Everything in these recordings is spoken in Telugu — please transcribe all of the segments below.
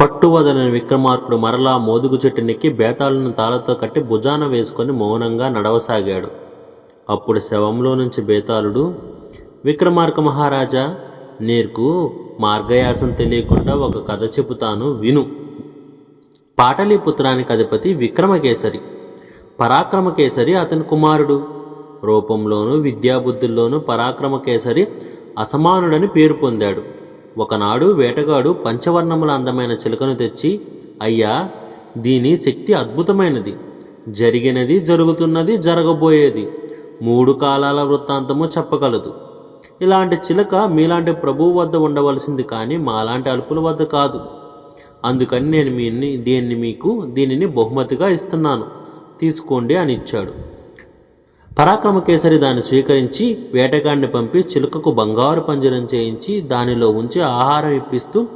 పట్టువదలని విక్రమార్కుడు మరలా మోదుగు చెట్టు నెక్కి బేతాళును తాళతో కట్టి భుజాన వేసుకొని మౌనంగా నడవసాగాడు. అప్పుడు శవంలో నుంచి బేతాళుడు విక్రమార్క మహారాజా నీకు మార్గయాసం తెలియకుండా ఒక కథ చెబుతాను విను. పాటలీపుత్రానికి అధిపతి విక్రమకేసరి. పరాక్రమకేసరి అతని కుమారుడు. రూపంలోనూ విద్యాబుద్ధుల్లోనూ పరాక్రమకేసరి అసమానుడని పేరు పొందాడు. ఒకనాడు వేటగాడు పంచవర్ణముల అందమైన చిలుకను తెచ్చి అయ్యా దీని శక్తి అద్భుతమైనది. జరిగినది జరుగుతున్నది జరగబోయేది. మూడు కాలాల వృత్తాంతము చెప్పగలదు. ఇలాంటి చిలక మీలాంటి ప్రభువు వద్ద ఉండవలసింది కానీ మాలాంటి అల్పుల వద్ద కాదు. అందుకని నేను మీ దీన్ని మీకు దీనిని బహుమతిగా ఇస్తున్నాను. తీసుకోండి అని ఇచ్చాడు. పరాక్రమకేసరి దాన్ని స్వీకరించి వేటగాడిని పంపి చిలుకకు బంగారు పంజరం చేయించి దానిలో ఉంచి ఆహారం ఇప్పిస్తూ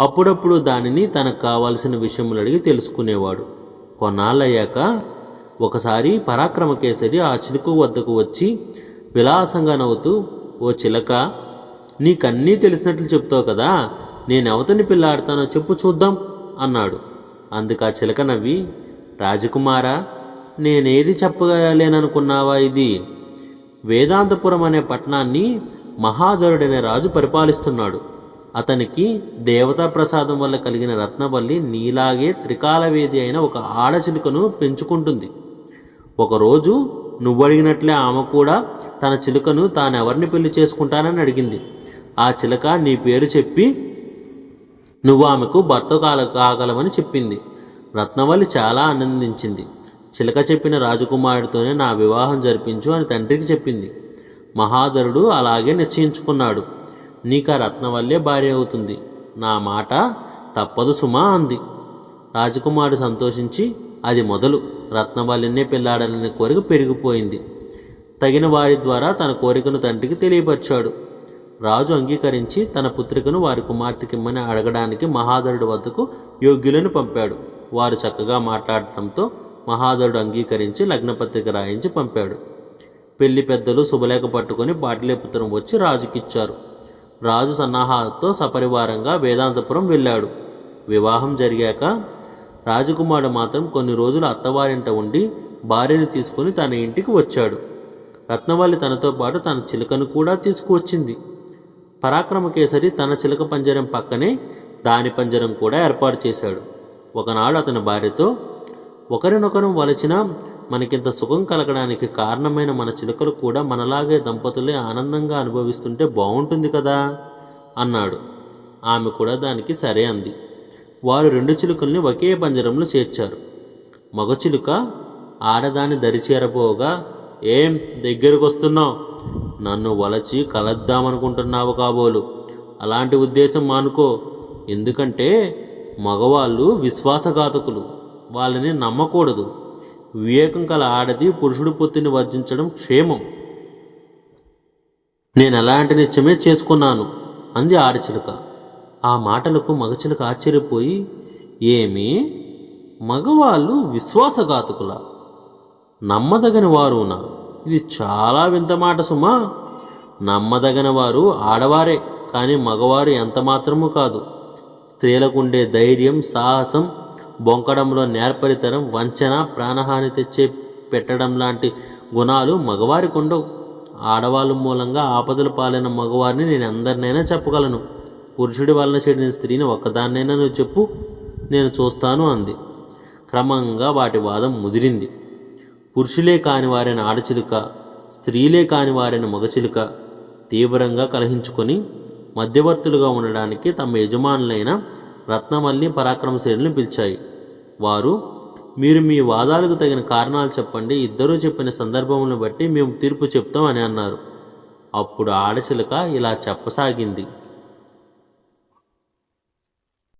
అప్పుడప్పుడు దానిని తనకు కావాల్సిన విషయములు అడిగి తెలుసుకునేవాడు. కొన్నాళ్ళయ్యాక ఒకసారి పరాక్రమకేసరి ఆ చిలుక వద్దకు వచ్చి విలాసంగా నవ్వుతూ ఓ చిలక నీకన్నీ తెలిసినట్లు చెప్తావు కదా నేనెవతని పిల్లాడతానో చెప్పు చూద్దాం అన్నాడు. అందుకు ఆ చిలక నవ్వి రాజకుమారా నేనేది చెప్పగలేననుకున్నావా ఇది? వేదాంతపురం అనే పట్టణాన్ని మహాధరుడనే రాజు పరిపాలిస్తున్నాడు. అతనికి దేవతా ప్రసాదం వల్ల కలిగిన రత్నవల్లి నీలాగే త్రికాలవేది అయిన ఒక ఆడచిలుకను పెంచుకుంటుంది. ఒకరోజు నువ్వు అడిగినట్లే ఆమె కూడా తన చిలుకను తానెవరిని పెళ్ళి చేసుకుంటానని అడిగింది. ఆ చిలక నీ పేరు చెప్పి నువ్వు ఆమెకు భర్త కాల కాగలవని చెప్పింది. రత్నవల్లి చాలా ఆనందించింది. చిలక చెప్పిన రాజకుమారుడితోనే నా వివాహం జరిపించు అని తండ్రికి చెప్పింది. మహాధరుడు అలాగే నిశ్చయించుకున్నాడు. నీకు ఆ రత్నవల్లే భార్య అవుతుంది. నా మాట తప్పదు సుమా అంది. రాజకుమారుడు సంతోషించి అది మొదలు. రత్నవల్లినే పెళ్ళాడాలనే కోరిక పెరిగిపోయింది. తగిన వారి ద్వారా తన కోరికను తండ్రికి తెలియపరిచాడు. రాజు అంగీకరించి తన పుత్రికను వారి కుమార్తెకిమ్మని అడగడానికి మహాధరుడి వద్దకు యోగ్యులను పంపాడు. వారు చక్కగా మాట్లాడటంతో మహాధరుడు అంగీకరించి లగ్నపత్రిక రాయించి పంపాడు. పెళ్ళి పెద్దలు శుభలేఖ పట్టుకొని పాటలీపుత్రం వచ్చి రాజుకిచ్చారు. రాజు సన్నాహాలతో సపరివారంగా వేదాంతపురం వెళ్ళాడు. వివాహం జరిగాక రాజకుమారుడు మాత్రం కొన్ని రోజులు అత్తవారింట ఉండి భార్యను తీసుకుని తన ఇంటికి వచ్చాడు. రత్నవల్లి తనతో పాటు తన చిలుకను కూడా తీసుకువచ్చింది. పరాక్రమకేసరి తన చిలక పంజరం పక్కనే దాని పంజరం కూడా ఏర్పాటు చేశాడు. ఒకనాడు అతని భార్యతో ఒకరినొకరు వలచిన మనకింత సుఖం కలగడానికి కారణమైన మన చిలుకలు కూడా మనలాగే దంపతులే ఆనందంగా అనుభవిస్తుంటే బాగుంటుంది కదా? అన్నాడు. ఆమె కూడా దానికి సరే అంది. వారు రెండు చిలుకల్ని ఒకే పంజరంలో చేర్చారు. మగ చిలుక ఆడదాని దరిచేరబోగా ఏం దగ్గరకు వస్తున్నావు నన్ను వలచి కలద్దామనుకుంటున్నావు కాబోలు. అలాంటి ఉద్దేశం మానుకో. ఎందుకంటే మగవాళ్ళు విశ్వాసఘాతకులు. వాళ్ళని నమ్మకూడదు. వివేకం కల ఆడది పురుషుడి పొత్తిని వర్జించడం క్షేమం. నేను ఎలాంటి నిత్యమే చేసుకున్నాను అంది ఆడచిలుక. ఆ మాటలకు మగచిలుక ఆశ్చర్యపోయి ఏమి? మగవాళ్ళు విశ్వాసఘాతకుల. నమ్మదగని వారునా ఇది చాలా వింత మాట సుమా. నమ్మదగిన వారు ఆడవారే కానీ మగవారు ఎంత మాత్రము కాదు. స్త్రీలకు ఉండే ధైర్యం సాహసం బొంకడంలో నేర్పరితనం వంచన ప్రాణహాని తెచ్చే పెట్టడం లాంటి గుణాలు మగవారికి ఉండవు ఆడవాళ్ళ మూలంగా ఆపదలు పాలైన మగవారిని నేను అందరినైనా చెప్పగలను. పురుషుడి వలన చెడిన స్త్రీని ఒక్కదాన్నైనా నువ్వు చెప్పు నేను చూస్తాను అంది. క్రమంగా వాటి వాదం ముదిరింది. పురుషులే కాని వారైన ఆడచిలుక స్త్రీలే కాని వారైన మగచిలుక తీవ్రంగా కలహించుకొని మధ్యవర్తులుగా ఉండడానికి తమ యజమానులైన రత్నమల్లి పరాక్రమశ్రేణులను పిలిచాయి. వారు మీరు మీ వాదాలకు తగిన కారణాలు చెప్పండి. ఇద్దరూ చెప్పిన సందర్భములను బట్టి మేము తీర్పు చెప్తాం అని అన్నారు. అప్పుడు ఆడచిలుక ఇలా చెప్పసాగింది.